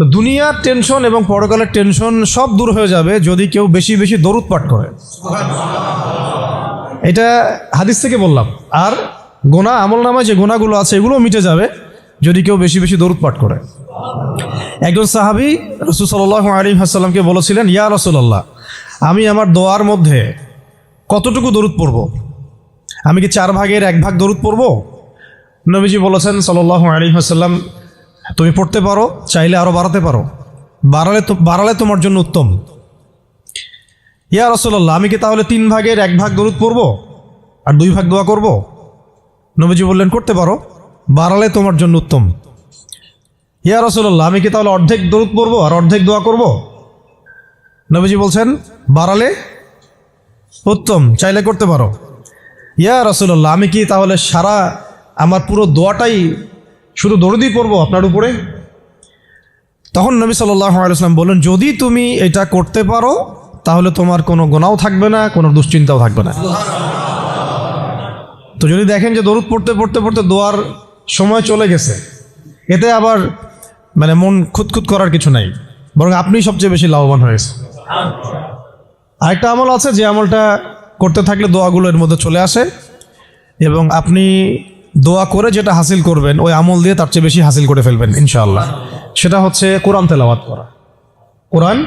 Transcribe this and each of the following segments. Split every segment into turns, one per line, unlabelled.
তো দুনিয়ার টেনশন এবং পরকালের টেনশন সব দূর হয়ে যাবে যদি কেউ বেশি বেশি দরুদ পাঠ করে। এটা হাদিস থেকে বললাম। আর গোনা, আমল নামায় যে গোনাগুলো আছে, এগুলো মিটে যাবে যদি কেউ বেশি বেশি দরুদ পাঠ করে। একজন সাহাবি রসুল সাল্লাহ আলী হাসাল্লামকে বলেছিলেন, ইয়া রসুল্লাহ আমি আমার দোয়ার মধ্যে কতটুকু দরুদ পড়ব? আমি কি চার ভাগের এক ভাগ দরুদ পড়ব? নবীজি বলেছেন সাল্লাহ আলী হাসাল্লাম তুমি পড়তে পারো, চাইলে আরও বাড়াতে পারো। বাড়ালে তো বাড়ালে তোমার জন্য উত্তম। ইয়া রসল্লাহ আমি কি তাহলে তিন ভাগের এক ভাগ দরুদ পড়ব? আর দুই ভাগ দোয়া করব? নবীজি বললেন, করতে পারো। বাড়ালে তোমার জন্য উত্তম। ইয়া রসল্লাহ আমি কি তাহলে অর্ধেক দরুদ পড়ব আর অর্ধেক দোয়া করব? নবীজি বলছেন, বাড়ালে উত্তম, চাইলে করতে পারো। ইয়া রসল্লাহ আমি কি তাহলে সারা আমার পুরো দোয়াটাই শুধু দরুদই পড়ব আপনার উপরে? তখন নবী সাল্লাহ সাল্লাম বললেন, যদি তুমি এটা করতে পারো, তাহলে তোমার কোনো গোনাও থাকবে না, কোনো দুশ্চিন্তাও থাকবে না। তো যদি দেখেন যে দরুদ পড়তে পড়তে পড়তে দোয়ার সময় চলে গেছে, এতে আবার মানে মন খুঁতখুত করার কিছু নাই, বরং আপনি সবচেয়ে বেশি লাভবান হয়েছে আরেকটা আমল আছে যে আমলটা করতে থাকলে দোয়াগুলো এর মধ্যে চলে আসে, এবং আপনি দোয়া করে যেটা হাসিল করবেন, ওই আমল দিয়ে তার চেয়ে বেশি হাসিল করে ফেলবেন, ইনশাআল্লাহ। সেটা হচ্ছে কোরআন তেলাওয়াত করা। কোরআন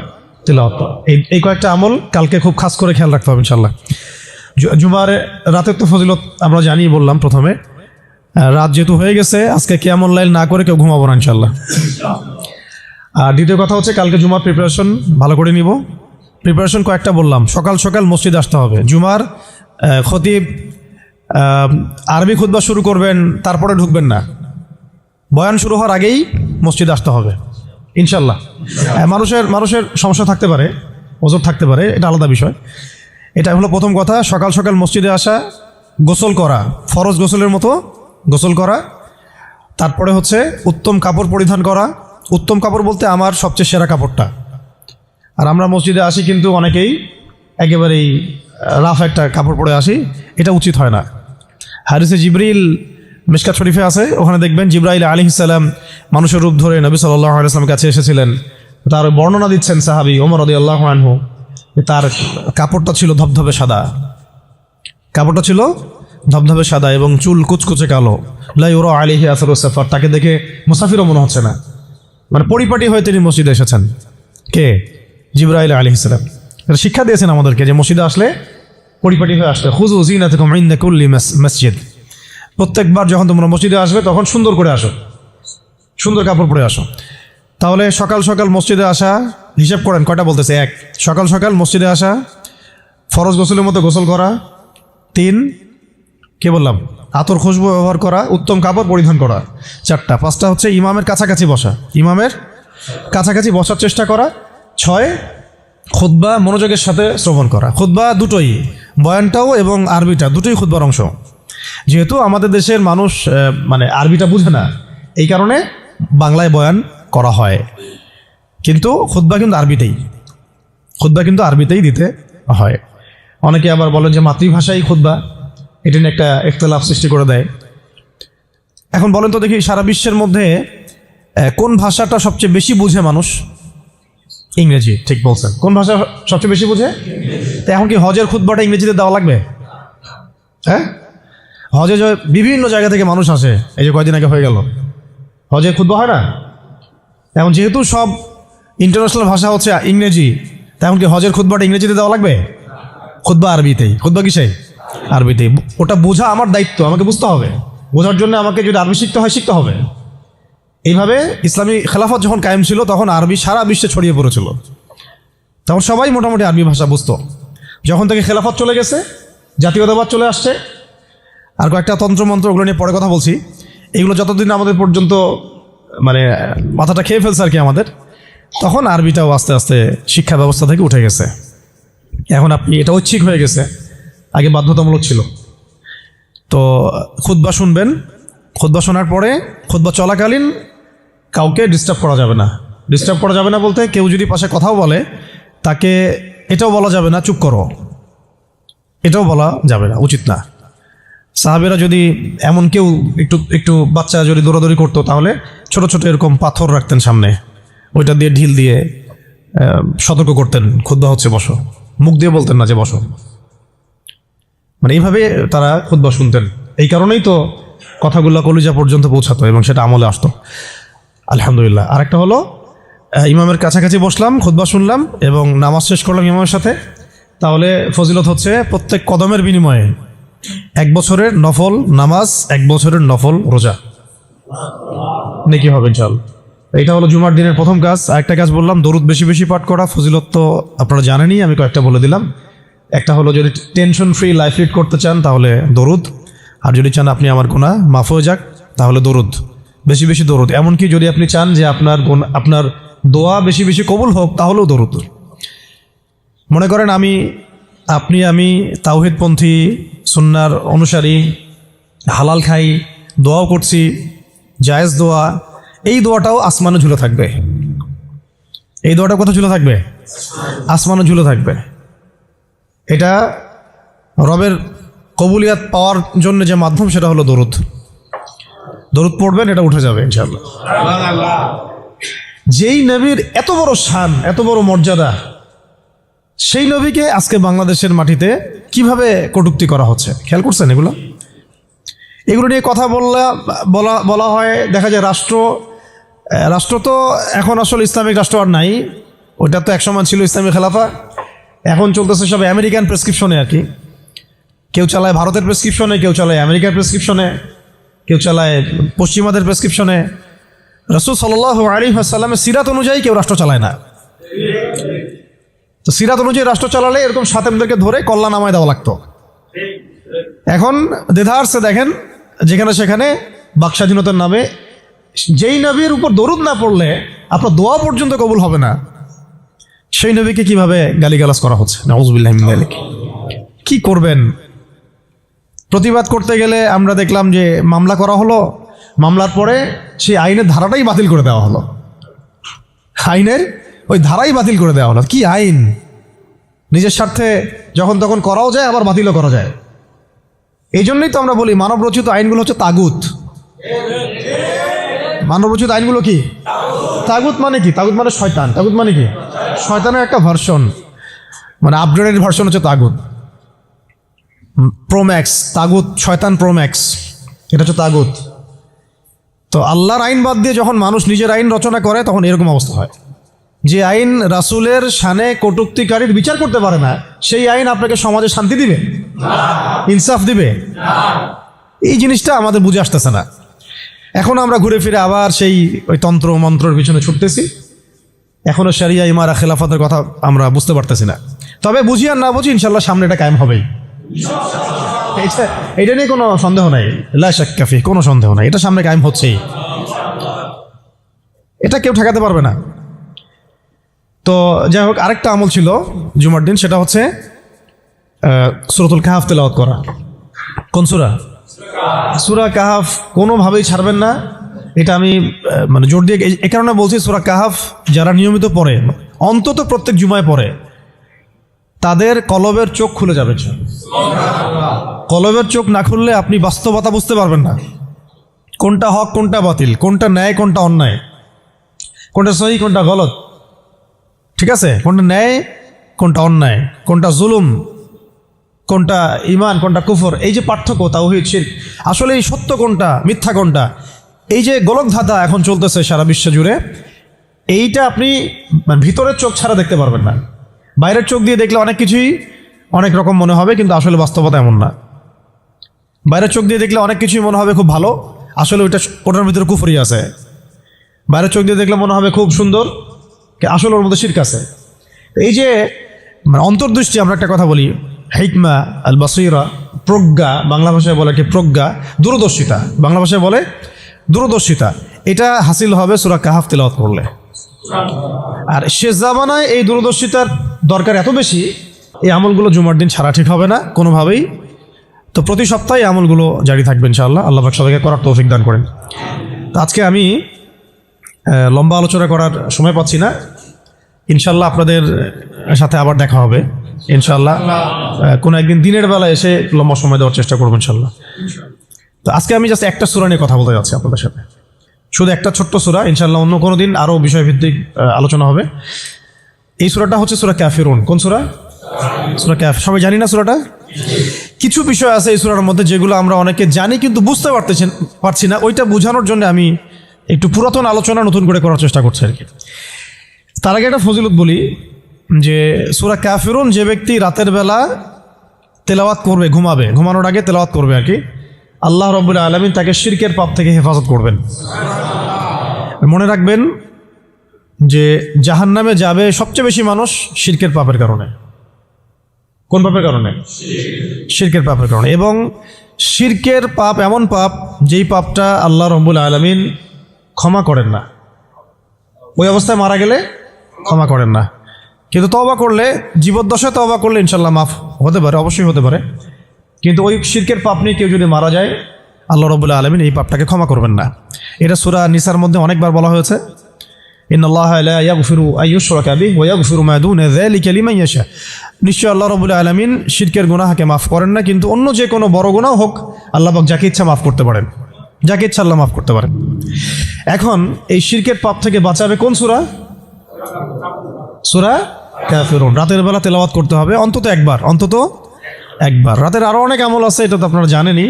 তেলাওয়াত করা। এই এই কয়েকটা আমল কালকে খুব খাস করে খেয়াল রাখতে হবে, ইনশাআল্লাহ। জুমার রাতের তো ফজিলত আমরা জানিয়ে বললাম প্রথমে। রাত যেহেতু হয়ে গেছে, আজকে কেমন লাইল না করে কেউ ঘুমাবো না ইনশাল্লাহ আর দ্বিতীয় কথা হচ্ছে কালকে জুমার প্রিপারেশন ভালো করে নিব। প্রিপারেশন কয়েকটা বললাম। সকাল সকাল মসজিদ আসতে হবে। জুমার খতিব আরবি খুতবা শুরু করবেন তারপরে ঢুকবেন না। বয়ান শুরু হওয়ার আগেই মসজিদ আসতে হবে। ইনশাল্লাহ। হ্যাঁ, মানুষের মানুষের সমস্যা থাকতে পারে ওজোর থাকতে পারে এটা আলাদা বিষয়। এটা হলো প্রথম কথা সকাল সকাল মসজিদে আসা গোসল করা ফরজ গোসলের মতো গোসল করা। তারপরে হচ্ছে উত্তম কাপড় পরিধান করা। উত্তম কাপড় বলতে আমার সবচেয়ে সেরা কাপড়টা। আর আমরা মসজিদে আসি কিন্তু অনেকেই একেবারেই রাফ একটা কাপড় পরে আসি এটা উচিত হয় না। হারিসে জিবরিল মিসকাত শরীফে আছে। ওখানে দেখবেন জিব্রাইল আলী ইসাল্লাম মানুষের রূপ ধরে নবী সাল্লাহ আলাইসলামের কাছে এসেছিলেন। তার বর্ণনা দিচ্ছেন সাহাবি ওমর আদি আল্লাহ আনহু তার কাপড়টা ছিল ধবধবে সাদা। কাপড়টা ছিল ধবধবে সাদা এবং চুল কুচকুচে কালো। লাই ওরা আলিহি আসরুসাফার তাকে দেখে মুসাফিরও মনে হচ্ছে না। মানে পরিপাটি হয়ে তিনি মসজিদে এসেছেন। কে? জিব্রাইল আলী ইসলাম শিক্ষা দিয়েছেন আমাদেরকে যে মসজিদে আসলে পরিপাটি হয়ে আসলে খুজু জিনা থেকে মাইন্দা কুল্লি মসজিদ। প্রত্যেকবার যখন তোমরা মসজিদে আসবে, তখন সুন্দর করে আসো। সুন্দর কাপড় পরে আসো। তাহলে সকাল সকাল মসজিদে আসা, হিসাব করেন, কয়টা বলতেছে? এক। সকাল সকাল মসজিদে আসা, ফরজ গোসলের মতো গোসল করা। তিন, কে বললাম? আতর খুশবু ব্যবহার করা, উত্তম কাপড় পরিধান করা। চারটা। পাঁচটা হচ্ছে ইমামের কাছাকাছি বসা। ইমামের কাছাকাছি বসার চেষ্টা করা। ছয় খুদ্া মনোযোগের সাথে শ্রবণ করা। খুদ্া দুটোই। বয়ানটাও এবং আরবিটা, দুটোই খুদ্বার অংশ। যেহেতু আমাদের দেশের মানুষ মানে আরবিটা বুঝে না, এই কারণে বাংলায় বয়ান করা হয়। কিন্তু খুদ্া কিন্তু আরবিতেই। খুদ্া কিন্তু আরবিতেই দিতে হয়। অনেকে আবার বলেন যে মাতৃভাষাই খুদ্া এটি নিয়ে একটা একতলাফ সৃষ্টি করে দেয়। এখন বলেন তো দেখি সারা বিশ্বের মধ্যে কোন ভাষাটা সবচেয়ে বেশি বুঝে মানুষ? ইংরেজি, ঠিক বলছেন। কোন ভাষা সবচেয়ে বেশি বুঝে? তো এখন কি হজের খুদ্বাটা ইংরেজিতে দেওয়া লাগবে? হ্যাঁ? হজে বিভিন্ন জায়গা থেকে মানুষ আসে, এই যে কয়দিন আগে হয়ে গেল। হজে খুদ্া হয় না? এখন যেহেতু সব ইন্টারন্যাশনাল ভাষা হচ্ছে ইংরেজি, তা এখন কি হজের খুদ্বাটা ইংরেজিতে দেওয়া লাগবে? খুদ্া আরবিতেই। খুদ্া কিসে আরবিতেই। ওটা বোঝা আমার দায়িত্ব, আমাকে বুঝতে হবে। বোঝার জন্য আমাকে যদি আরবি শিখতে হয়, শিখতে হবে। এইভাবে ইসলামী খেলাফত যখন কায়েম ছিল, তখন আরবি সারা বিশ্বে ছড়িয়ে পড়েছিল। তখন সবাই মোটামুটি আরবি ভাষা বুঝত। যখন থেকে খেলাফত চলে গেছে, জাতীয়তাবাদ চলে আসছে। আর কয়েকটা তন্ত্রমন্ত্র ওগুলো নিয়ে পরে কথা বলছি। এগুলো যতদিন আমাদের পর্যন্ত মানে মাথাটা খেয়ে ফেলছে আর কি আমাদের, তখন আরবিটাও আস্তে আস্তে শিক্ষা ব্যবস্থা থেকে উঠে গেছে। এখন আপনি এটা ঐচ্ছিক হয়ে গেছে। আগে বাধ্যতামূলক ছিল। তো খুদ্া শুনবেন। খুদ্া শোনার পরে খুদ্া চলাকালীন কাউকে ডিস্টার্ব করা যাবে না। ডিস্টার্ব করা যাবে না বলতে কেউ যদি পাশে কথাও বলে, তাকে এটাও বলা যাবে না, চুপ করো। এটাও বলা যাবে না, উচিত না। সাহাবেরা যদি এমন কেউ একটু একটু বাচ্চা যদি দৌড়াদৌড়ি করতো, তাহলে ছোট ছোট এরকম পাথর রাখতেন সামনে। ওইটা দিয়ে ঢিল দিয়ে সতর্ক করতেন, খুদ্া হচ্ছে বসো। মুখ দিয়ে বলতেন না যে বসো। মানে এইভাবে তারা খুদ্া শুনতেন। এই কারণেই তো কথাগুলো কলিজা পর্যন্ত পৌঁছাতো এবং সেটা আমলে আসতো। আলহামদুলিল্লাহ। আরেকটা হলো ইমামের কাছাকাছি বসলাম খুদ্া শুনলাম এবং নামাজ শেষ করলাম ইমামের সাথে। তাহলে ফজিলত হচ্ছে, প্রত্যেক কদমের বিনিময়ে এক বছরের নফল নামাজ, এক বছরের নফল রোজা। নাকি হবে চল এটা হলো জুমার দিনের প্রথম কাজ। আরেকটা কাজ বললাম, দরুদ বেশি বেশি পাঠ করা। ফজিলত তো আপনারা জানেনই, আমি কয়েকটা বলে দিলাম। একটা হলো, যদি টেনশন ফ্রি লাইফ লিড করতে চান, তাহলে দরুদ। আর যদি চান আপনি আমার গুণা মাফ হয়ে যাক, তাহলে দরুদ। বেশি বেশি দরুদ। এমনকি যদি আপনি চান যে আপনার আপনার দোয়া বেশি বেশি কবুল হোক, তাহলেও দরুদ। মনে করেন আমি, আপনি, আমি তাওহিদপন্থী, সুন্নার অনুসারী, হালাল খাই, দোয়াও করছি, জায়েজ দোয়া, এই দোয়াটাও আসমানে ঝুলে থাকবে। এই দোয়াটা কোথায় ঝুলে থাকবে? আসমানে ঝুলে থাকবে। এটা রবের কবুলিয়াত পাওয়ার জন্য যে মাধ্যম, সেটা হলো দরুদ। দরুদ পড়বেন এটা উঠে যাবে ইনশাল্লাহ যেই নবীর এত বড় শান এত বড় মর্যাদা সেই নবীকে আজকে বাংলাদেশের মাটিতে কীভাবে কটুক্তি করা হচ্ছে? খেয়াল করছেন এগুলো? এগুলো নিয়ে কথা বললা বলা বলা হয় দেখা যায় রাষ্ট্র রাষ্ট্র তো এখন আসলে ইসলামিক রাষ্ট্র আর নাই। ওটা তো একসময় ছিল ইসলামিক খেলাফা। এখন চলতেছে সব আমেরিকান প্রেসক্রিপশনে আর কি। কেউ চালায় ভারতের প্রেসক্রিপশনে কেউ চালায় আমেরিকার প্রেসক্রিপশনে। কেউ চালায়, পশ্চিমাদের প্রেসক্রিপশনে রসুল সাল আলী সাল্লামের সিরাত অনুযায়ী কেউ রাষ্ট্র চালায় না। তো সিরাত অনুযায়ী রাষ্ট্র চালালে এরকম সাতেমদেরকে ধরে কল্যাণ নামায় দেওয়া লাগতো। এখন দেধারসে দেখেন, যেখানে সেখানে বাক স্বাধীনতার নামে যেই নবীর উপর দরুদ না পড়লে আপনার দোয়া পর্যন্ত কবুল হবে না। সেই নবীকে কীভাবে গালিগালাজ করা হচ্ছে? মিন কি করবেন? প্রতিবাদ করতে গেলে আমরা দেখলাম যে মামলা করা হলো, মামলার পরে সেই আইনের ধারাটাই বাতিল করে দেওয়া হলো। আইনের ওই ধারাই বাতিল করে দেওয়া হলো। কি আইন? নিজের স্বার্থে যখন তখন করাও যায়, আবার বাতিলও করা যায়। এই জন্যই তো আমরা বলি মানব রচিত আইনগুলো হচ্ছে তাগুত। মানব রচিত আইনগুলো কি? তাগুত মানে কি? তাগুত মানে শয়তান। তাগুত মানে কি? শয়তানের একটা ভার্সন। মানে আপগ্রেডেড ভার্সন হচ্ছে তাগুত। প্রোম্যাক্স তাগুত, শয়তান প্রোম্যাক্স এটা হচ্ছে তাগুত। তো আল্লাহর আইন বাদ দিয়ে যখন মানুষ নিজের আইন রচনা করে, তখন এরকম অবস্থা হয়। যে আইন রাসুলের শানে কটুক্তিকারীর বিচার করতে পারে না, সেই আইন আপনাকে সমাজে শান্তি দিবে? ইনসাফ দিবে? এই জিনিসটা আমাদের বুঝে আসতেছে না। এখন আমরা ঘুরে ফিরে আবার সেই ওই তন্ত্র মন্ত্রের পিছনে ছুটতেছি। এখনও সারিয়া ইমারা, খেলাফতের কথা আমরা বুঝতে পারতেছি না। তবে বুঝি আর না বুঝি, ইনশাল্লাহ সামনে এটা কায়েম হবেই। এটা নিয়ে কোনো সন্দেহ নাই। লাশাক্কাফি কোনো সন্দেহ নাই। এটা সামনে কায়েম হচ্ছেই এটা কেউ ঠেকাতে পারবে না। তো যাই হোক, আরেকটা আমল ছিল জুমার দিন, সেটা হচ্ছে সুরতুল কাহাফ তেলাওয়াত করা। কোন সুরা? সুরা কাহাফ কোনোভাবেই ছাড়বেন না। এটা আমি মানে জোর দিয়ে এ কারণে বলছি সুরা কাহাফ যারা নিয়মিত পড়ে, অন্তত প্রত্যেক জুমায় পড়ে। তাদের কলবের চোখ খুলে যাবে কলবের চোখ না খুললে আপনি বাস্তবতা বুঝতে পারবেন না। কোনটা হক, কোনটা বাতিল, কোনটা ন্যায়, কোনটা অন্যায়। কোনটা সহি, কোনটা গলত। ঠিক আছে? কোনটা ন্যায়, কোনটা অন্যায়। কোনটা জুলুম, কোনটা ইমান কোনটা কুফর। এই যে পার্থক্য, তাওহিদ শির আসলে এই সত্য কোনটা, মিথ্যা কোনটা? এই যে গোলক ধাঁধা এখন চলতেছে সারা বিশ্ব জুড়ে, এইটা আপনি ভিতরের চোখ ছাড়া দেখতে পারবেন না। বাইরের চোখ দিয়ে দেখলে অনেক কিছুই অনেক রকম মনে হবে, কিন্তু আসলে বাস্তবতা এমন না। বাইরের চোখ দিয়ে দেখলে অনেক কিছুই মনে হবে খুব ভালো, আসলে ওইটা ওটার ভিতরে কুফরি আছে। বাইরের চোখ দিয়ে দেখলে মনে হবে খুব সুন্দর আসলে ওর মধ্যে শির্ক আছে। এই যে মানে অন্তর্দৃষ্টি আমরা একটা কথা বলি, হিকমা আল বাসিরা প্রজ্ঞা, বাংলা ভাষায় বলে কি প্রজ্ঞা, দূরদর্শিতা। বাংলা ভাষায় বলে দূরদর্শিতা। এটা হাসিল হবে সুরা কাহাফ তেলাওয়াত করলে। আর শেষ জামানায় এই দূরদর্শিতার দরকার এত বেশি, এই আমলগুলো জুমার দিন ছাড়া ঠিক হবে না, কোনোভাবেই। তো প্রতি সপ্তাহে আমলগুলো জারি থাকবে ইনশাআল্লাহ। আল্লাহ সবাইকে করার তৌফিক দান করেন। তো আজকে আমি লম্বা আলোচনা করার সময় পাচ্ছি না। ইনশাল্লাহ আপনাদের সাথে আবার দেখা হবে। ইনশাল্লাহ কোনো একদিন দিনের বেলা এসে লম্বা সময় দেওয়ার চেষ্টা করব ইনশাল্লাহ তো আজকে আমি জাস্ট একটা সুরা নিয়ে কথা বলতে যাচ্ছি আপনাদের সাথে। শুধু একটা ছোট্ট সুরা ইনশাল্লাহ অন্য কোনো দিন আরও বিষয়ভিত্তিক আলোচনা হবে। এই সুরাটা হচ্ছে সুরা ক্যাফিরুন কোন সুরা? সুরা ক্যাফ সবাই জানি না সুরাটা? কিছু বিষয় আছে এই সুরার মধ্যে যেগুলো আমরা অনেকে জানি কিন্তু বুঝতে পারতেছেন পারছি না। ওইটা বোঝানোর জন্য আমি একটু পুরাতন আলোচনা নতুন করে করার চেষ্টা করছি আর কি। তার আগে একটা ফজিলত বলি যে সুরা ক্যাফিরুন যে ব্যক্তি রাতের বেলা তেলাওয়াত করবে, ঘুমাবে, ঘুমানোর আগে তেলাওয়াত করবে আর কি, আল্লাহ রব্বুল আলমিন তাকে শিরকের পাপ থেকে হেফাজত করবেন। মনে রাখবেন যে জাহান্নামে যাবে সবচেয়ে বেশি মানুষ শিরকের পাপের কারণে। কোন পাপের কারণে? শিরকের পাপের কারণে। এবং শিরকের পাপ এমন পাপ, যেই পাপটা আল্লাহ রব্বুল আলমিন ক্ষমা করেন না। ওই অবস্থায় মারা গেলে ক্ষমা করেন না। কিন্তু তবা করলে, জীবদ্দশায় তবা করলে ইনশাল্লাহ মাফ হতে পারে, অবশ্যই হতে পারে। কিন্তু ওই শিরকের পাপ নিয়ে কেউ যদি মারা যায়, আল্লাহ রবুল্লাহ আলমিন এই পাপটাকে ক্ষমা করবেন না। এটা সুরা নিসার মধ্যে অনেকবার বলা হয়েছে। ইন আল্লাহ ইয়াগফিরু আইয়ুশরাকা বিহি ওয়া ইয়াগফিরু মা দুনা যালিকা লিমান ইয়াশা নিশ্চয় আল্লাহ রবুল্লাহ আলমিন শিরকের গুনাহকে মাফ করেন না, কিন্তু অন্য যে কোনো বড় গুনাহ হোক, আল্লাহ পাক যাকে ইচ্ছা মাফ করতে পারেন। যাকে ইচ্ছা আল্লাহ মাফ করতে পারেন। এখন এই শিরকের পাপ থেকে বাঁচাবে কোন সুরা? সুরা কাফিরুন। রাতের বেলা তেলাওয়াত করতে হবে, অন্তত একবার অন্তত একবার। রাতের আরও অনেক আমল আছে, এটা তো আপনারা জানেনই।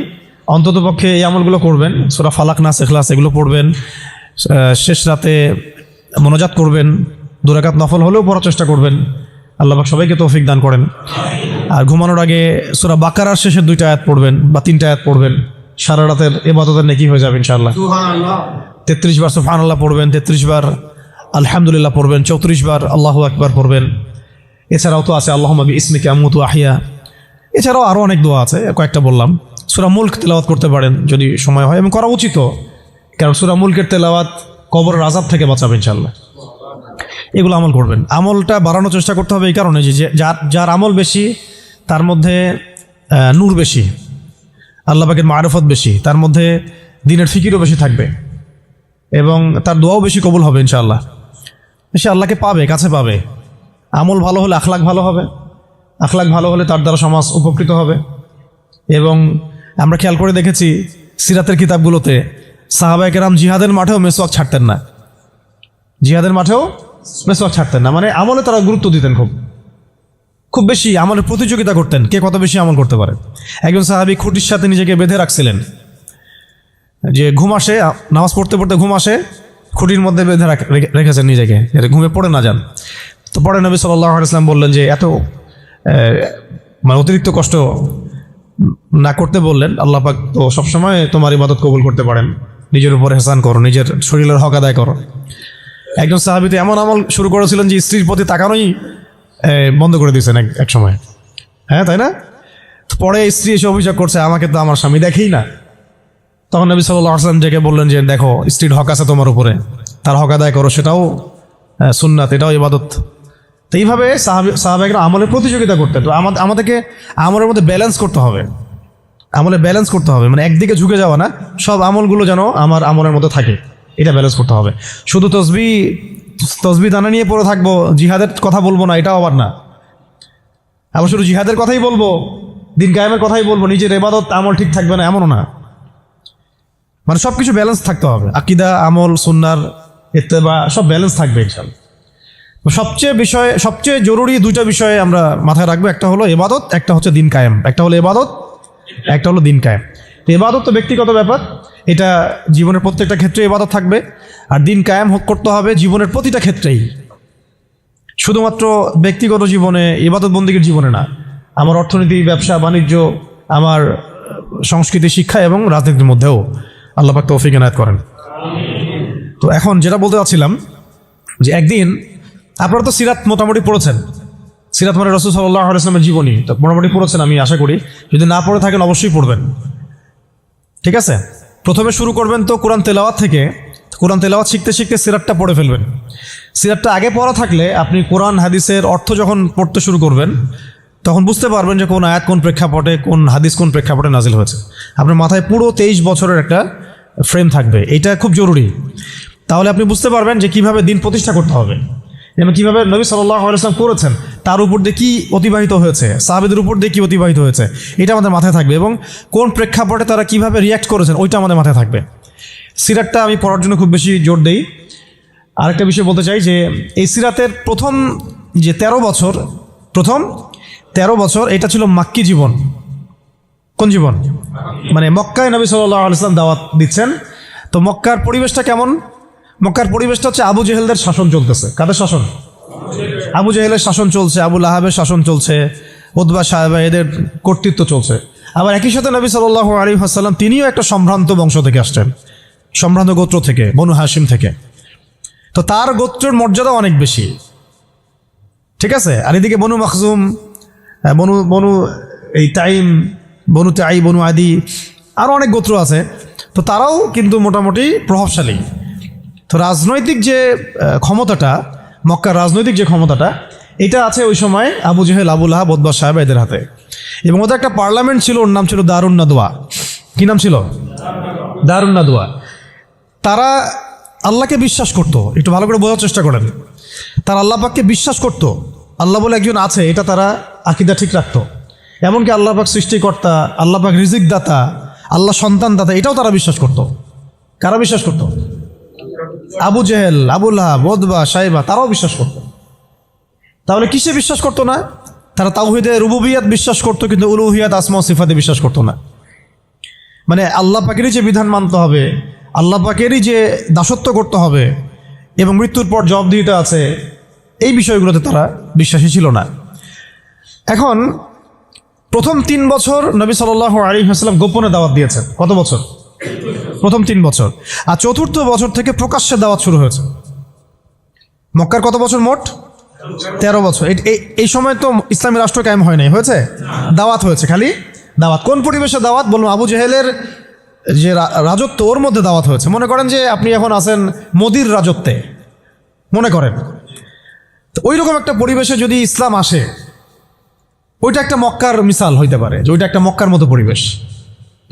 অন্তত পক্ষে এই আমলগুলো করবেন। সুরা ফালাক নাস এখলাস এগুলো পড়বেন। শেষ রাতে মনোজাত করবেন দুরাকাত নফল হলেও পড়ার চেষ্টা করবেন। আল্লাহ পাক সবাইকে তৌফিক দান করেন। আর ঘুমানোর আগে সুরা বাকারার শেষের দুইটা আয়াত পড়বেন বা তিনটা আয়াত পড়বেন। সারা রাতের এবাদতের নেকি হয়ে যাবে ইনশাআল্লাহ। তেত্রিশ বার সুফান আল্লাহ পড়বেন তেত্রিশ বার আলহামদুলিল্লাহ পড়বেন চৌত্রিশ বার আল্লাহ আকবার পড়বেন। এছাড়াও তো আছে আল্লাহ নবী ইসমিকে আমতু আহিয়া। এছাড়াও আরও অনেক দোয়া আছে কয়েকটা বললাম। সুরা মুল্ক তেলাওয়াত করতে পারেন যদি সময় হয় এবং করা উচিত। কারণ সুরা মুলকের তেলাওয়াত কবর আজাব থেকে বাঁচাবে ইনশাল্লাহ এগুলো আমল করবেন। আমলটা বাড়ানোর চেষ্টা করতে হবে এই কারণে যে যার যার আমল বেশি, তার মধ্যে নূর বেশি, আল্লাহ পাকের মারফত বেশি, তার মধ্যে দিনের ফিকিরও বেশি থাকবে এবং তার দোয়াও বেশি কবুল হবে ইনশাআল্লাহ। সে আল্লাহকে পাবে, কাছে পাবে। আমল ভালো হলে আখলাক ভালো হবে। আখলাক ভালো হলে তার দ্বারা সমাজ উপকৃত হবে। এবং আমরা খেয়াল করে দেখেছি সিরাতের কিতাবগুলোতে সাহাবাহিকেরাম জিহাদের মাঠেও মেসোয়াক ছাড়তেন না। জিহাদের মাঠেও মেসোয়াক ছাড়তেন না। মানে আমলে তারা গুরুত্ব দিতেন খুব। খুব বেশি আমলের প্রতিযোগিতা করতেন। কে কত বেশি আমল করতে পারে? একজন সাহাবি খুঁটির সাথে নিজেকে বেঁধে রাখছিলেন। যে ঘুম আসে নামাজ পড়তে পড়তে ঘুম আসে, খুঁটির মধ্যে বেঁধে রাখ- রেখে- রেখেছেন নিজেকে। ঘুমে পড়ে না যান। তো পরে নবী সাল্লাহ ইসলাম বললেন যে, এত মানে অতিরিক্ত কষ্ট না করতে বললেন। আল্লাহ পাক তো সবসময় তোমার ইবাদত কবুল করতে পারেন। নিজের উপর হেসান করো, নিজের শরীরের হক আদায় করো। একজন সাহাবিতে এমন আমল শুরু করেছিলেন যে স্ত্রীর প্রতি তাকানোই বন্ধ করে দিয়েছেন এক এক সময়। হ্যাঁ তাই না? পরে স্ত্রী এসে অভিযোগ করছে, আমাকে তো আমার স্বামী দেখেই না। তখন নবী সাল্লাহ আসলাম ডেকে বললেন যে, দেখো, স্ত্রীর হক আছে তোমার উপরে। তার হক আদায় করো, সেটাও সুন্নাত, এটাও ইবাদত। তো এইভাবে সাহাবি সাহাবাহিকরা আমলের প্রতিযোগিতা করতে তো আমাদের আমাদেরকে আমলের মধ্যে ব্যালেন্স করতে হবে। আমলে ব্যালেন্স করতে হবে। মানে একদিকে ঝুঁকে যাওয়া না, সব আমলগুলো যেন আমার আমলের মধ্যে থাকে। এটা ব্যালেন্স করতে হবে। শুধু তসবি তসবি দানা নিয়ে পড়ে থাকব, জিহাদের কথা বলব না, এটাও আবার না। আবার শুধু জিহাদের কথাই বলব, দিন কায়েমের কথাই বলব, নিজের এবাদত আমল ঠিক থাকবে না, এমনও না। মানে সব কিছু ব্যালেন্স থাকতে হবে। আকিদা, আমল, সুন্নার ইত্তেবা, সব ব্যালেন্স থাকবে ইনশাল্লাহ তো সবচেয়ে বিষয়, সবচেয়ে জরুরি দুইটা বিষয়ে আমরা মাথায় রাখব। একটা হলো এবাদত একটা হচ্ছে দিন কায়েম। একটা হলো এবাদত একটা হলো দিন কায়েম। এবাদত তো ব্যক্তিগত ব্যাপার, এটা জীবনের প্রত্যেকটা ক্ষেত্রে এবাদত থাকবে। আর দিন কায়েম হোক করতে হবে জীবনের প্রতিটা ক্ষেত্রেই। শুধুমাত্র ব্যক্তিগত জীবনে ইবাদত বন্দীগীর জীবনে না, আমার অর্থনীতি, ব্যবসা, বাণিজ্য, আমার সংস্কৃতি, শিক্ষা এবং রাজনীতির মধ্যেও আল্লাহ পাক তৌফিক এনায়ত করেন। তো এখন যেটা বলতে চাচ্ছিলাম, যে একদিন আপনারা তো সিরাত মোটামুটি পড়েছেন সিরাত মানে রসুল সাল্লাহ ইসলামের জীবনী। তো মোটামুটি পড়েছেন আমি, আশা করি। যদি না পড়ে থাকেন, অবশ্যই পড়বেন। ঠিক আছে? প্রথমে শুরু করবেন তো কোরআন তেলাওয়াত থেকে। কোরআন তেলাওয়াত শিখতে শিখতে সিরাতটা পড়ে ফেলবেন। সিরাতটা আগে পড়া থাকলে আপনি কোরআন, হাদিসের অর্থ যখন পড়তে শুরু করবেন, তখন বুঝতে পারবেন যে কোন আয়াত কোন প্রেক্ষাপটে, কোন হাদিস কোন প্রেক্ষাপটে নাজিল হয়েছে। আপনার মাথায় পুরো তেইশ বছরের একটা ফ্রেম থাকবে। এটা খুব জরুরি। তাহলে আপনি বুঝতে পারবেন যে কীভাবে দিন প্রতিষ্ঠা করতে হবে। এবং কীভাবে নবী সাল্লাহ আলাইসলাম করেছেন, তার উপর দিয়ে কী অতিবাহিত হয়েছে, সাহাবেদের উপর দিয়ে কী অতিবাহিত হয়েছে, এটা আমাদের মাথায় থাকবে এবং কোন প্রেক্ষাপটে তারা কীভাবে রিয়াক্ট করেছেন, ওইটা আমাদের মাথায় থাকবে। সিরাতটা আমি পড়ার জন্য খুব বেশি জোর দেই। আরেকটা বিষয় বলতে চাই যে, এই সিরাতের প্রথম যে ১৩ বছর, প্রথম ১৩ বছর, এটা ছিল মাক্কি জীবন। কোন জীবন? মানে মক্কায় নবী সাল্লাহ আলিয়াল্লাম দাওয়াত দিচ্ছেন। তো মক্কার পরিবেশটা কেমন? মক্কার পরিবেশটা হচ্ছে আবু জেহেলদের শাসন চলতেছে। কাদের শাসন? আবু জেহেলের শাসন চলছে আবুল আহাবের শাসন চলছে উদ্বা সাহেবা এদের কর্তৃত্ব চলছে। আবার একই সাথে নবী সাল্লাহ আলী হাসাল্লাম তিনিও একটা সম্ভ্রান্ত বংশ থেকে আসছেন। সম্ভ্রান্ত গোত্র থেকে, বনু হাসিম থেকে। তো তার গোত্রের মর্যাদা অনেক বেশি। ঠিক আছে? আর এদিকে বনু মখজুম বনু বনু এই টাইম বনু তাই বনু আদি আরও অনেক গোত্র আছে। তো তারাও কিন্তু মোটামুটি প্রভাবশালী। তো রাজনৈতিক যে ক্ষমতাটা, মক্কার রাজনৈতিক যে ক্ষমতাটা, এটা আছে ওই সময় আবু জেহেল আবুল্লাহ বদবা সাহেব এদের হাতে। এবং ওদের একটা পার্লামেন্ট ছিল, ওর নাম ছিল দারুণ নাদোয়া কী নাম ছিল? দারুণ নাদোয়া তারা আল্লাহকে বিশ্বাস করতো। একটু ভালো করে বোঝার চেষ্টা করেন। তারা আল্লাহ পাককে বিশ্বাস করতো। আল্লাহ বলে একজন আছে, এটা তারা আকিদা ঠিক রাখতো। এমনকি আল্লাহ পাক সৃষ্টিকর্তা, আল্লাহ পাক রিজিক দাতা আল্লাহ সন্তান দাতা এটাও তারা বিশ্বাস করতো। কারা বিশ্বাস করতো? আবু জেহেল আবুল্লাহ বদবা সাহেবা তারাও বিশ্বাস করতো। তাহলে কিসে বিশ্বাস করতো না? তারা তাওহিদে রুবুবিয়াত বিশ্বাস করতো, কিন্তু উলুহিয়াত, আসমা সিফাতে বিশ্বাস করতো না। মানে আল্লাহ পাকেরই যে বিধান মানতে হবে, আল্লাহ পাকেরই যে দাসত্ব করতে হবে, এবং মৃত্যুর পর জব দিতে আছে, এই বিষয়গুলোতে তারা বিশ্বাসী ছিল না। এখন প্রথম তিন বছর নবী সাল্লাহ আলী হাসলাম গোপনে দাওয়াত দিয়েছেন। কত বছর? প্রথম তিন বছর। আর চতুর্থ বছর থেকে প্রকাশ্যে দাওয়াত শুরু হয়েছে। মক্কার কত বছর মোট? তেরো বছর। এই- সময় তো ইসলামী রাষ্ট্র কায়েম হয় নাই। হয়েছে? দাওয়াত হয়েছে খালি। দাওয়াত। কোন পরিবেশে দাওয়াত? বলুন, আবু জেহেলের যে রাজত্ব, ওর মধ্যে দাওয়াত হয়েছে। মনে করেন যে আপনি এখন আছেন মোদির রাজত্বে। মনে করেন। তো ওই রকম একটা পরিবেশে যদি ইসলাম আসে, ওইটা একটা মক্কার মিসাল হইতে পারে যে ওইটা একটা মক্কার মতো পরিবেশ।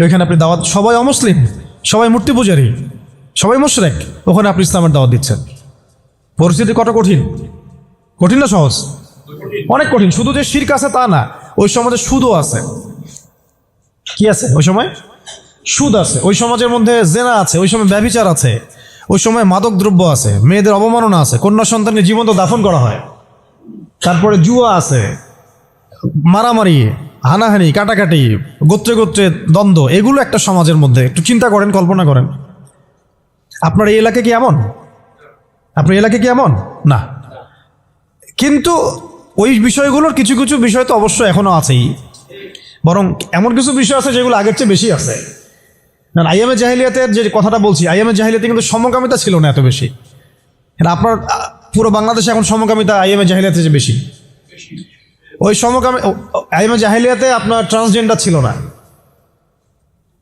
ওইখানে আপনি দাওয়াত সবাই অমুসলিম। সবাই মূর্তি পূজারী, সবাই মুশরেক। ওখানে আপনি ইসলামের দাওয়াত দিচ্ছেন। পরিস্থিতি কত কঠিন? কঠিন না সহজ? অনেক কঠিন। শুধু যে শির্ক আছে তা না, ওই সমাজে সুদও আছে। কি আছে ওই সময়? সুদ আছে। ওই সমাজের মধ্যে জেনা আছে, ওই সময় ব্যভিচার আছে, ওই সময় মাদক দ্রব্য আছে, মেয়েদের অবমাননা আছে, কন্যা সন্তানকে জীবন্ত দাফন করা হয়। তারপরে জুয়া আছে, মারামারি হানাহানি, কাটাকাটি, গোত্রে গোত্রে দ্বন্দ্ব, এগুলো একটা সমাজের মধ্যে। একটু চিন্তা করেন, কল্পনা করেন। আপনার এই এলাকা কি এমন? আপনার এলাকা কি এমন? না। কিন্তু ওই বিষয়গুলোর কিছু কিছু বিষয় তো অবশ্যই এখনও আছেই। বরং এমন কিছু বিষয় আছে যেগুলো আগের চেয়ে বেশি আছে। না আইএমএ জাহিলিয়াতের যে কথাটা বলছি আইএমএ জাহিলিয়াতে কিন্তু সমকামিতা ছিল না এত বেশি। আপনার পুরো বাংলাদেশে এখন সমকামিতা আইএমএ জাহিলিয়াতে যে বেশি। ওই সমকামী আইএমএ জাহিলিয়াতে আপনার ট্রান্সজেন্ডার ছিল না।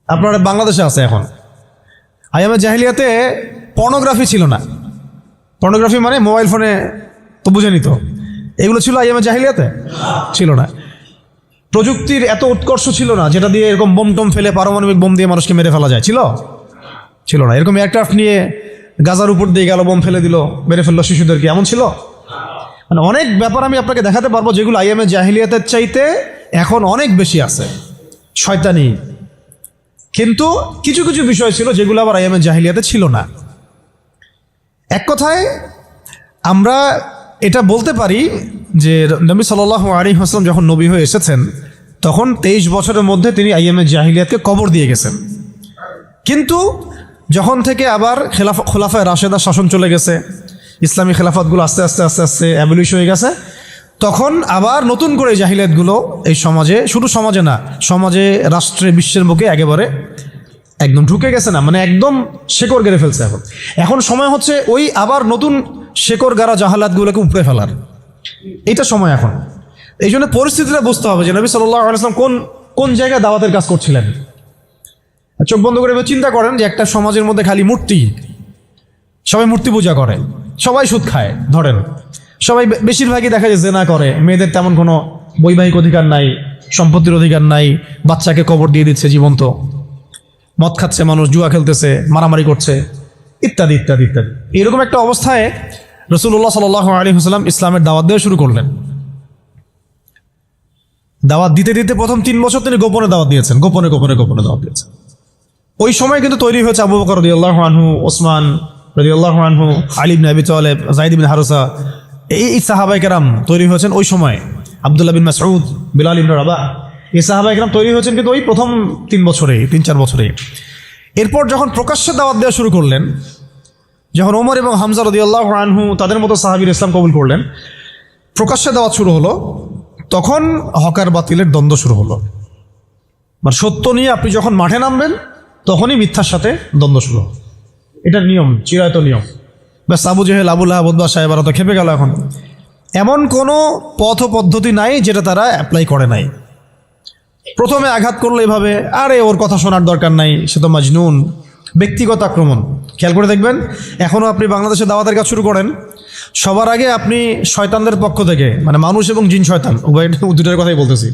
আপনার বাংলাদেশে আছে এখন। আইএমএ জাহিলিয়াতে পর্নোগ্রাফি ছিল না। পর্নোগ্রাফি মানে মোবাইল ফোনে তো বুঝে নিত। এগুলো ছিল আইএমএ জাহিলিয়াতে? ছিল না। প্রযুক্তির এত উৎকর্ষ ছিল না, যেটা দিয়ে এরকম বোম টোম ফেলে পারমাণবিক বোম দিয়ে মানুষকে মেরে ফেলা যায়। ছিল? ছিল না। এরকম এয়ারক্রাফট নিয়ে গাজার উপর দিয়ে গেল, বোম ফেলে দিল, মেরে ফেলল শিশুদেরকে। এমন ছিল? মানে অনেক ব্যাপার আমি আপনাকে দেখাতে পারব যেগুলো আইএমএ জাহিলিয়াতের চাইতে এখন অনেক বেশি আছে। শয়তানি। কিন্তু কিছু কিছু বিষয় ছিল যেগুলো আবার আইএমএ জাহিলিয়াতে ছিল না। এক কথায়, আমরা এটা বলতে পারি যে নবী সাল্লাহ আলী হাসলাম যখন নবী হয়ে এসেছেন, তখন তেইশ বছরের মধ্যে তিনি আইএমএ জাহিলিয়াতকে কবর দিয়ে গেছেন। কিন্তু যখন থেকে আবার খেলাফ, খোলাফায় রাশেদা শাসন চলে গেছে ইসলামী খেলাফতগুলো আস্তে আস্তে আস্তে আস্তে অ্যাবলিশ হয়ে গেছে। তখন আবার নতুন করে জাহিলিয়াতগুলো এই সমাজে, শুধু সমাজে না, সমাজে, রাষ্ট্রে, বিশ্বের বুকে একেবারে একদম ঢুকে গেছে না মানে একদম শেকড় গেড়ে ফেলছে এখন। এখন সময় হচ্ছে ওই আবার নতুন শেকড় গাড়া জাহালাতগুলোকে উপড়ে ফেলার। এটা সময় এখন। এই জন্য পরিস্থিতিটা বুঝতে হবে যে নবী সাল্লাহ আলাইসলাম কোন কোন জায়গায় দাওয়াতের কাজ করছিলেন। চোখ বন্ধ করে চিন্তা করেন যে একটা সমাজের মধ্যে খালি মূর্তি, সবাই মূর্তি পূজা করে। সবাই সুদ খায়, ধরেন। সবাই বেশিরভাগই দেখা যায় জেনা করে। মেয়েদের তেমন কোনো বৈবাহিক অধিকার নাই, সম্পত্তির অধিকার নাই, বাচ্চাকে কবর দিয়ে দিচ্ছে জীবন্ত। মদ খাচ্ছে মানুষ, জুয়া খেলতেছে, মারামারি করছে, ইত্যাদি ইত্যাদি ইত্যাদি। এরকম একটা অবস্থায় রসুল্লাহ সাল আলী হুসালাম ইসলামের দাওয়াত দেওয়া শুরু করলেন। দাওয়াত দিতে দিতে প্রথম তিন বছর তিনি গোপনে দাওয়াত দিয়েছেন, গোপনে গোপনে গোপনে দাওয়াত দিয়েছেন। ওই সময় কিন্তু তৈরি হয়েছে আবু বকর আল্লাহ আনহু, ওসমান রদিয়াল্লাহ আনহু আলিম নবী তালেব জাইদ বিন হারুসা, এই সাহাবাই কেরাম তৈরি হয়েছেন ওই সময়। আবদুল্লাহ বিন মাসউদ, বিলাল ইবন রাবা। এই সাহাবাই কেরাম তৈরি হয়েছেন কিন্তু ওই প্রথম তিন বছরে, তিন চার বছরে। এরপর যখন প্রকাশ্যে দাওয়াত দেওয়া শুরু করলেন, যখন ওমর এবং হামজা রদিয়াল্লাহ আনহু তাদের মতো সাহাবির ইসলাম কবুল করলেন, প্রকাশ্যে দাওয়াত শুরু হলো, তখন হকার বাতিলের দ্বন্দ্ব শুরু হলো। মানে সত্য নিয়ে আপনি যখন মাঠে নামবেন, তখনই মিথ্যার সাথে দ্বন্দ্ব শুরু হবে এটার নিয়ম, চিরায়ত নিয়ম। ব্যাস, আবু জেহেল আবুল্লাহ বদবা সাহেবারা তো খেপে গেল এখন। এমন কোনো পথ পদ্ধতি নাই যেটা তারা অ্যাপ্লাই করে নাই। প্রথমে আঘাত করল এভাবে, আরে ওর কথা শোনার দরকার নাই, সে তো মাজনুন। ব্যক্তিগত আক্রমণ। খেয়াল করে দেখবেন এখনও আপনি বাংলাদেশে দাওয়াতের কাজ শুরু করেন, সবার আগে আপনি শয়তানদের পক্ষ থেকে মানে মানুষ এবং জিন শয়তান উভয় দুটোর কথাই বলতেছি।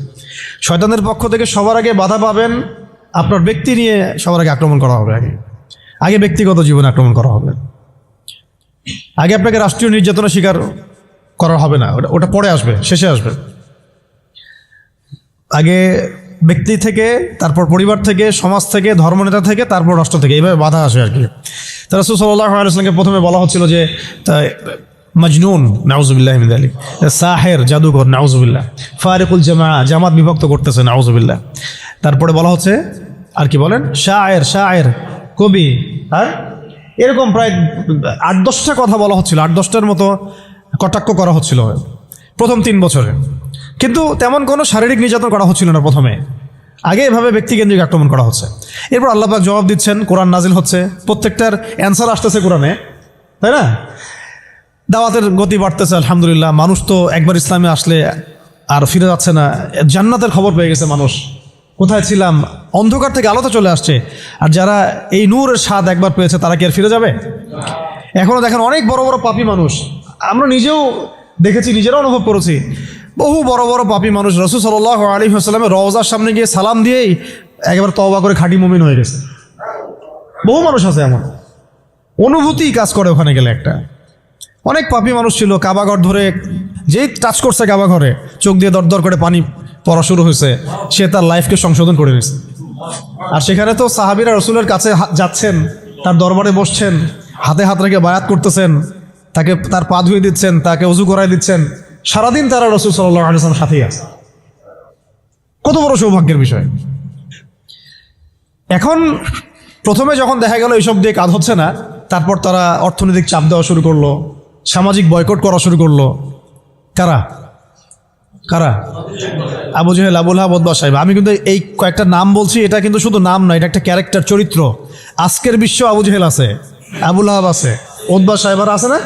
শয়তানদের পক্ষ থেকে সবার আগে বাধা পাবেন, আপনার ব্যক্তি নিয়ে সবার আগে আক্রমণ করা হবে আগে। আগে ব্যক্তিগত জীবনে আক্রমণ করা হবে। আগে আপনাকে রাষ্ট্রীয় নির্যাতনের শিকার করা হবে না। ওটা পরে আসবে, শেষে আসবে। আগে ব্যক্তি থেকে, তারপর পরিবার থেকে, সমাজ থেকে, ধর্মনেতা থেকে, তারপর রাষ্ট্র থেকে, এইভাবে বাধা আসে আর কি। তারা সুসল্লাহ আলাইসলামকে প্রথমে বলা হচ্ছিল যে মজনুন নাউজুবিল্লাহ মিন আলী সাহের জাদুঘর নাউজুবিল্লাহ ফারিকুল জামা জামাত বিভক্ত করতেছে নাউজুবিল্লাহ তারপরে বলা হচ্ছে, আর কি বলেন? শায়ের শায়ের কবি আর এরকম প্রায় আট দশটা কথা বলা হচ্ছিল, আট দশটার মতো কটাক্ষ করা হচ্ছিল প্রথম তিন বছরে। কিন্তু তেমন কোনো শারীরিক নির্যাতন করা হচ্ছিল না প্রথমে। আগে এভাবে ব্যক্তিকেন্দ্রিক আক্রমণ করা হচ্ছে। এরপর আল্লাপাক জবাব দিচ্ছেন, কোরআন নাজিল হচ্ছে। প্রত্যেকটার অ্যান্সার আসতেছে কোরআনে, তাই না? দাওয়াতের গতি বাড়তেছে, আলহামদুলিল্লাহ। মানুষ তো একবার ইসলামে আসলে আর ফিরে যাচ্ছে না। জান্নাতের খবর পেয়ে গেছে মানুষ। কোথায় ছিলাম? অন্ধকার থেকে আলোতে চলে আসছে। আর যারা এই নূরের স্বাদ একবার পেয়েছে, তারা কি আর ফিরে যাবে? এখনও দেখেন অনেক বড় বড় পাপি মানুষ। আমরা নিজেও দেখেছি, নিজেরাও অনুভব করেছি। বহু বড় বড় পাপি মানুষ। রসুল সাল্লাহ আলী আসসালামের রওজার সামনে গিয়ে সালাম দিয়েই একেবারে তবা করে খাঁটি মুমিন হয়ে গেছে। বহু মানুষ আছে এমন। অনুভূতি কাজ করে ওখানে গেলে একটা। অনেক পাপি মানুষ ছিল, কাবাঘর ধরে, যেই টাচ করছে কাবাঘরে, চোখ দিয়ে দর দর করে পানি পড়া শুরু হয়েছে, সে তার লাইফকে সংশোধন করে নিয়েছে। আর সেখানে তো সাহাবিরা রসুলের কাছে যাচ্ছেন, তার দরবারে বসছেন, হাতে হাত রেখে বায়াত করতেছেন, তাকে তার পা ধুয়ে দিচ্ছেন, তাকে উজু করাই দিচ্ছেন। সারাদিন তারা রসুল আলিয়ার সাথেই আছে। কত বড় সৌভাগ্যের বিষয়। এখন প্রথমে যখন দেখা গেল এইসব দিয়ে কাজ হচ্ছে না, তারপর তারা অর্থনৈতিক চাপ দেওয়া শুরু করল, সামাজিক বয়কট করা শুরু করল। কারা? কারা? আবু জহেল আবুল হাবদবা সাহেব। আমি কিন্তু এই কয়েকটা নাম বলছি, এটা কিন্তু শুধু নাম নয়, এটা একটা ক্যারেক্টার চরিত্র। আজকের বিশ্ব আবু জহেল আছে আবুল হাব আছে ওদবা সাহেবার আছে না?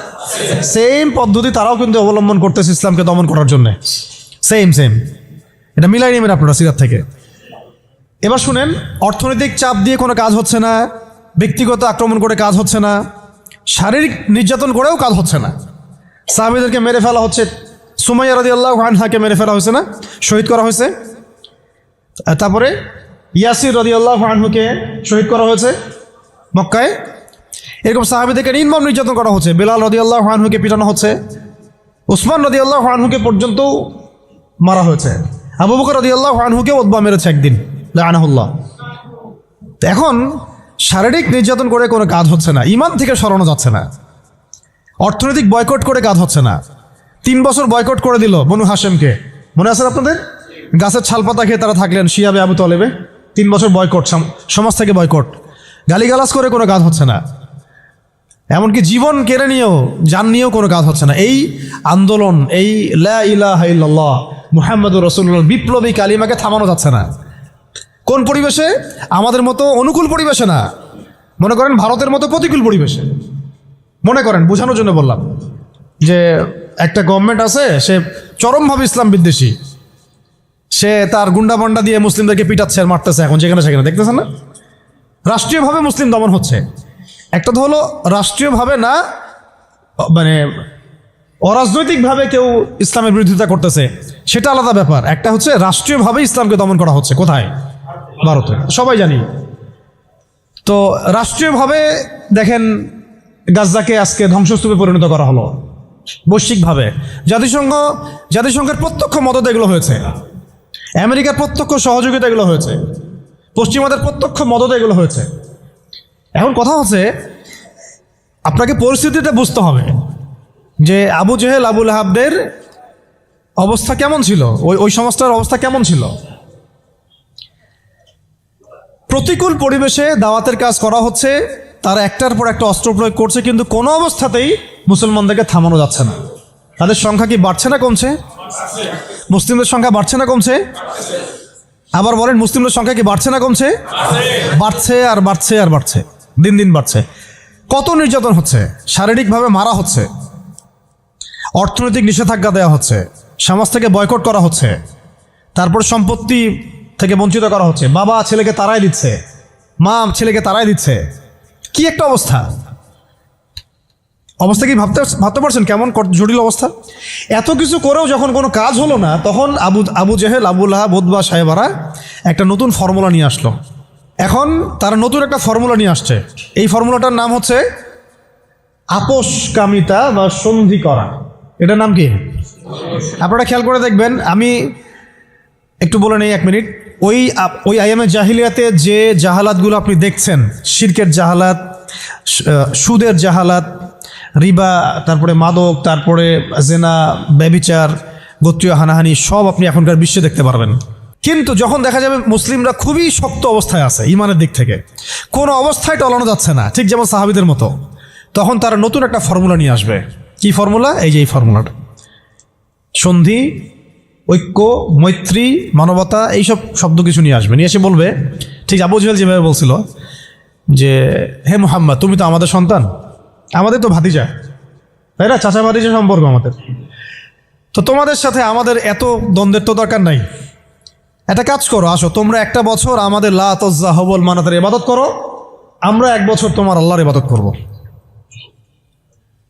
সেম পদ্ধতি তারাও কিন্তু অবলম্বন করতেছে ইসলামকে দমন করার জন্য। সেম সেম এটা মিলাই নেবেন আপনারা সিরাত থেকে। এবার শুনেন, অর্থনৈতিক চাপ দিয়ে কোনো কাজ হচ্ছে না, ব্যক্তিগত আক্রমণ করে কাজ হচ্ছে না, শারীরিক নির্যাতন করেও কাজ হচ্ছে না। সাহাবিদেরকে মেরে ফেলা হচ্ছে সুমাইয়া রাদি আল্লাহ আনহাকে মেরে ফেলা হয়েছে না? শহীদ করা হয়েছে। তারপরে ইয়াসির রদি আল্লাহ আনহুকে শহীদ করা হয়েছে মক্কায়। এরকম সাহাবিদেরকে নির্মম নির্যাতন করা হচ্ছে। বেলাল রদি আল্লাহ আনহুকে পিটানো হচ্ছে। উসমান রদি আল্লাহ আনহুকে পর্যন্ত মারা হয়েছে। আবু বকর রদি আল্লাহ আনহুকে ওদবা মেরেছে একদিন। আনাহুল্লাহ এখন শারীরিক নির্যাতন করে কোনো কাজ হচ্ছে না। ইমান থেকে সরানো যাচ্ছে না। অর্থনৈতিক বয়কট করে কাজ হচ্ছে না। তিন বছর বয়কট করে দিল বনু হাসেমকে মনে আছে আপনাদের? গাছের ছালপাতা খেয়ে তারা থাকলেন শিয়াবে আবু তলেবে। তিন বছর বয়কট সম- সমাজ থেকে বয়কট গালিগালাজ করে কোনো কাজ হচ্ছে না। এমনকি জীবন কেড়ে নিয়েও, যান নিয়েও কোনো কাজ হচ্ছে না। এই আন্দোলন, এই লা ইলাহা ইল্লাল্লাহ, মুহাম্মদুর রসুল্লাহ বিপ্লবী কালিমাকে থামানো যাচ্ছে না। কোন পরিবেশে? আমাদের মতো অনুকূল পরিবেশে না। মনে করেন ভারতের মতো প্রতিকূল পরিবেশে। মনে করেন, বোঝানোর জন্য বললাম যে একটা গভর্নমেন্ট আছে, সে চরমভাবে ইসলাম বিদ্বেষী। সে তার গুন্ডা গুন্ডাবন্ডা দিয়ে মুসলিমদেরকে পিটাচ্ছে আর মারতেছে এখন যেখানে সেখানে, দেখতেছেন না? রাষ্ট্রীয়ভাবে মুসলিম দমন হচ্ছে। একটা তো হলো রাষ্ট্রীয়ভাবে না মানে অরাজনৈতিকভাবে কেউ ইসলামের বিরোধিতা করতেছে, সেটা আলাদা ব্যাপার। একটা হচ্ছে রাষ্ট্রীয়ভাবে ইসলামকে দমন করা হচ্ছে, কোথায়? ভারতে, সবাই জানি। তো রাষ্ট্রীয়ভাবে দেখেন গাজ্জাকে আজকে ধ্বংসস্তূপে পরিণত করা হলো। বৈশ্বিকভাবে। জাতিসংঘ, জাতিসংঘের প্রত্যক্ষ মদত এগুলো হয়েছে। আমেরিকার প্রত্যক্ষ সহযোগিতা এগুলো হয়েছে। পশ্চিমাদের প্রত্যক্ষ মদত এগুলো হয়েছে। এখন কথা হচ্ছে, আপনাকে পরিস্থিতিটা বুঝতে হবে যে আবু জেহেল, আবুল হাবদের অবস্থা কেমন ছিল? ওই ওই সমাজটার অবস্থা কেমন ছিল? প্রতিকূল পরিবেশে দাওয়াতের কাজ করা হচ্ছে তারা একটার পর একটা অস্ত্র প্রয়োগ করছে, কিন্তু কোনো অবস্থাতেই মুসলমানদেরকে থামানো যাচ্ছে না। তাদের সংখ্যা কি বাড়ছে না কমছে? মুসলিমদের সংখ্যা বাড়ছে না কমছে? আবার বলেন, মুসলিমদের সংখ্যা কি বাড়ছে না কমছে? বাড়ছে আর বাড়ছে আর বাড়ছে, দিন দিন বাড়ছে। কত নির্যাতন হচ্ছে? শারীরিকভাবে মারা হচ্ছে। অর্থনৈতিক নিষেধাজ্ঞা দেওয়া হচ্ছে। সমাজ থেকে বয়কট করা হচ্ছে। তারপর সম্পত্তি থেকে বঞ্চিত করা হচ্ছে। বাবা ছেলেকে তারাই দিচ্ছে। মা ছেলেকে তারাই দিচ্ছে। কি একটা অবস্থা? অবস্থা কি ভাবতে ভাবতে পারছেন কেমন জটিল অবস্থা? এত কিছু করেও যখন কোনো কাজ হলো না, তখন আবু আবু জেহেল আবুল্লাহ বোধবা সাহেবারা একটা নতুন ফর্মুলা নিয়ে আসলো। এখন তারা নতুন একটা ফর্মুলা নিয়ে আসছে। এই ফর্মুলাটার নাম হচ্ছে আপোষকামিতা বা সন্ধি করা। এটার নাম কি? আপনারা খেয়াল করে দেখবেন, আমি একটু বলে নেই এক মিনিট। ওই ওই আইএমএ জাহিলিয়াতে যে জাহালাতগুলো আপনি দেখছেন, শিরকের জাহালাত সুদের জাহালাত, রিবা, তারপরে মাদক, তারপরে জেনা, ব্যবিচার, গোত্রীয় হানাহানি, সব আপনি এখনকার বিশ্বে দেখতে পারবেন। কিন্তু যখন দেখা যাবে মুসলিমরা খুবই শক্ত অবস্থায় আছে ইমানের দিক থেকে, কোনো অবস্থায় টলানো যাচ্ছে না, ঠিক যেমন সাহাবিদের মতো, তখন তারা নতুন একটা ফর্মুলা নিয়ে আসবে। কি ফর্মুলা? এই যে এই ফর্মুলাটা। সন্ধি ঐক্য, মৈত্রী, মানবতা, এইসব শব্দ কিছু নিয়ে আসবে। নিয়ে এসে বলবে, ঠিক আবু জহেল যেভাবে বলছিল, যে, হে মোহাম্মদ, তুমি তো আমাদের সন্তান, আমাদের তো ভাতিজা, তাই না? চাচা ভাতিজা সম্পর্ক আমাদের। তো তোমাদের সাথে আমাদের এত দ্বন্দ্বের তো দরকার নাই। একটা কাজ করো, আসো, তোমরা একটা বছর আমাদের লা তজ্জা হবল মানাতের ইবাদত করো, আমরা এক বছর তোমার আল্লাহর ইবাদত করব।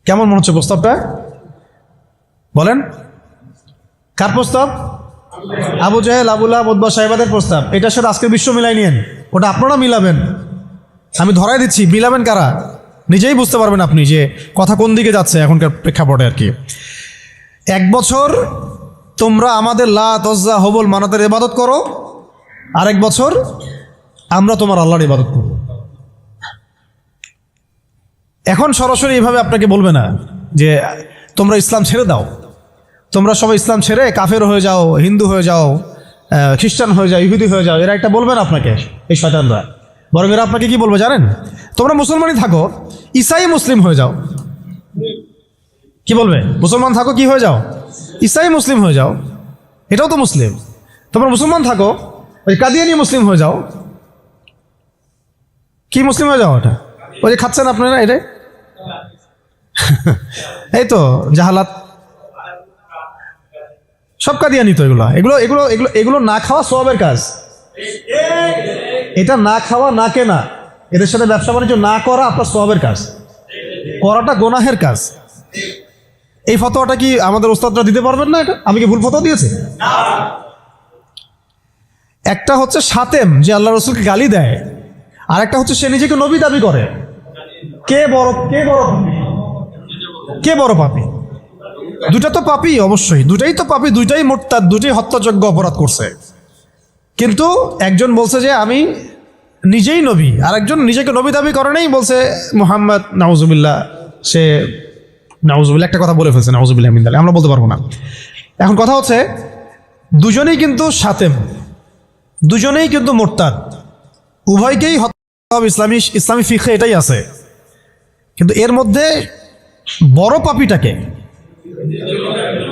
কেমন মনে হচ্ছে প্রস্তাবটা? বলেন। কার প্রস্তাব? আবু জাহেল আবুল্লাহ বদবা সাহেবাদের প্রস্তাব। এটার সাথে আজকে বিশ্ব মিলাই নিয়েন। ওটা আপনারা মিলাবেন। আমি ধরাই দিচ্ছি, মিলাবেন কারা? নিজেই বুঝতে পারবেন আপনি যে কথা কোন দিকে যাচ্ছে এখনকার প্রেক্ষাপটে আর কি। এক বছর তোমরা আমাদের লা তজ্জা হবল মানাতের ইবাদত করো, আরেক বছর আমরা তোমার আল্লাহর ইবাদত করব। এখন সরাসরি এভাবে আপনাকে বলবে না যে তোমরা ইসলাম ছেড়ে দাও। তোমরা সবাই ইসলাম ছেড়ে কাফের হয়ে যাও, হিন্দু হয়ে যাও খ্রিস্টান হয়ে যাও, ইহুদি হয়ে যাও, এরা একটা বলবে না আপনাকে, এই শয়তানরা। বরং এরা আপনাকে কি বলবে জানেন? তোমরা মুসলমানই থাকো ইসাই মুসলিম হয়ে যাও। কি বলবে? মুসলমান থাকো, কি হয়ে যাও? ইসাই মুসলিম হয়ে যাও, এটাও তো মুসলিম। তোমরা মুসলমান থাকো, ওই কাদিয়ানি মুসলিম হয়ে যাও। কি মুসলিম হয়ে যাও ওটা? ওই যে খাচ্ছেন আপনারা, এটাই? এই তো, জাহালাত। সব কাদিয়ানি তো এগুলো। এগুলো এগুলো এগুলো এগুলো না খাওয়া সবের কাজ। এটা না খাওয়া, না কেনা, এদের সাথে ব্যবসা বাণিজ্য না করা আপনার সবের কাজ। করাটা গোনাহের কাজ। এই ফতোয়াটা কি আমাদের ওস্তাদরা দিতে পারবেন না এটা? আমি কি ভুল ফতোয়া দিয়েছি? একটা হচ্ছে সাতেম, যে আল্লাহ রসুলকে গালি দেয়। আর একটা হচ্ছে সে নিজেকে নবী দাবি করে। কে বড় কে বড় কে বড় পাপী? দুটা তো পাপি, অবশ্যই। দুটাই তো পাপি, দুইটাই মোটতার দুটাই হত্যাযোগ্য অপরাধ করছে। কিন্তু একজন বলছে যে, আমি নিজেই নবী। আর একজন নিজেকে নবী দাবি করে নেই, বলছে, মোহাম্মদ, নাউজুবিল্লাহ। সে নাউজুবিল্লাহ, একটা কথা বলে ফেলছে, নাউজুবিল্লাহ মিন্দালে আমরা বলতে পারব না। এখন কথা হচ্ছে, দুজনেই কিন্তু সাতেম। দুজনেই কিন্তু মোরতাদ। উভয়কেই হত্যা ইসলামী ইসলামী ফিখে এটাই আছে। কিন্তু এর মধ্যে বড় পাপিটাকে どうも。